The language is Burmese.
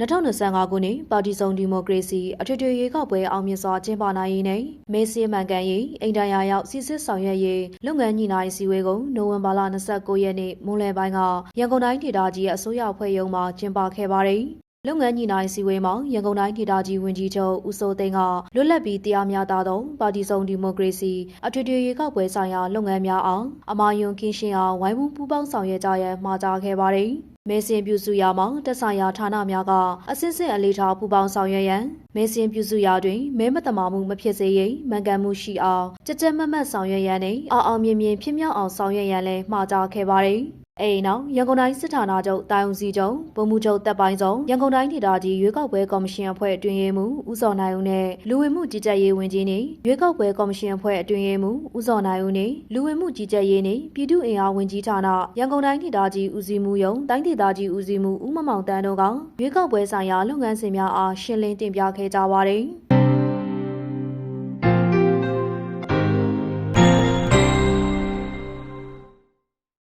2025ခုနှစ်ပါတီစုံဒီမိုကရေစီအထွေထွေရွေးကောက်ပွဲအောင်မြင်စွာကျင်းပနိုင်ရေးနဲ့မဲစင်းမှန်ကန်ရေးအိမ်တရာရောက်စီစစ်ဆောင်ရွက်ရေးလုပ်ငန်းညီနိုင်စည်းဝေးကိုနိုဝင်ဘာလ29ရက်နေ့မွန်းလယ်ပိုင်းကရန်ကုန်တိုင်းဒေသကြီးရဲ့အစိုးရဖွဲ့ရုံးမှာကျင်းပခဲ့ပါတယ်။ လုပ်ငန်းညီနိုင်စည်းဝေးမှာရန်ကုန်တိုင်းဒေသကြီးဝန်ကြီးချုပ်ဦးစိုးသိန်းကလွတ်လပ်ပြီးတရားမျှတသောပါတီစုံဒီမိုကရေစီအထွေထွေရွေးကောက်ပွဲဆိုင်ရာလုပ်ငန်းများအောင်အမာယွန်ကင်းရှင်းအောင်ဝိုင်းဝန်းပူးပေါင်းဆောင်ရွက်ကြရန်မှာကြားခဲ့ပါတယ်။မဲစင်ပြုစုရာမှာတက်ဆိုင်ရာဌာနများကအစစ်စစ်အလေးထားပူပေါင်းဆောင်ရွက်ရန်မဲစင်ပြုစုရာတွင်မဲမတမာမှုမဖြစ်စေရေးမှန်ကန်မှုရှိအောင်ကြကြက်မတ်မတ်ဆောင်ရွက်ရန်နဲ့အောင်အောင်မြင်မြင်ဖြစ်မြောက်အောင်ဆောင်ရွက်ရန်လည်းမှာကြားခဲ့ပါတယ်။ အဲဒီနောက်ရန်ကုန်တိုင်းစစ်ဌာနချုပ်တာဝန်စီချုပ်ဗိုလ်မှူးချုပ်တပ်ပိုင်းဆောင်ရန်ကုန်တိုင်းဒေသကြီးရွေးကောက်ပွဲကော်မရှင်အဖွဲ့အတွင်းရေးမှူးဦးစောနိုင်ဦးနဲ့လူဝင်မှုကြီးကြပ်ရေးဝန်ကြီးနေရွေးကောက်ပွဲကော်မရှင်အဖွဲ့အတွင်းရေးမှူးဦးစောနိုင်ဦးနဲ့လူဝင်မှုကြီးကြပ်ရေးနေပြည်သူ့အင်အားဝန်ကြီးဌာနရန်ကုန်တိုင်းဒေသကြီးဦးစီးမှုယုံတိုင်းဒေသကြီးဦးစီးမှုဦးမမောင်တန်းတို့ကရွေးကောက်ပွဲဆိုင်ရာလုပ်ငန်းစဉ်များအားရှင်းလင်းတင်ပြခဲ့ကြပါတယ်။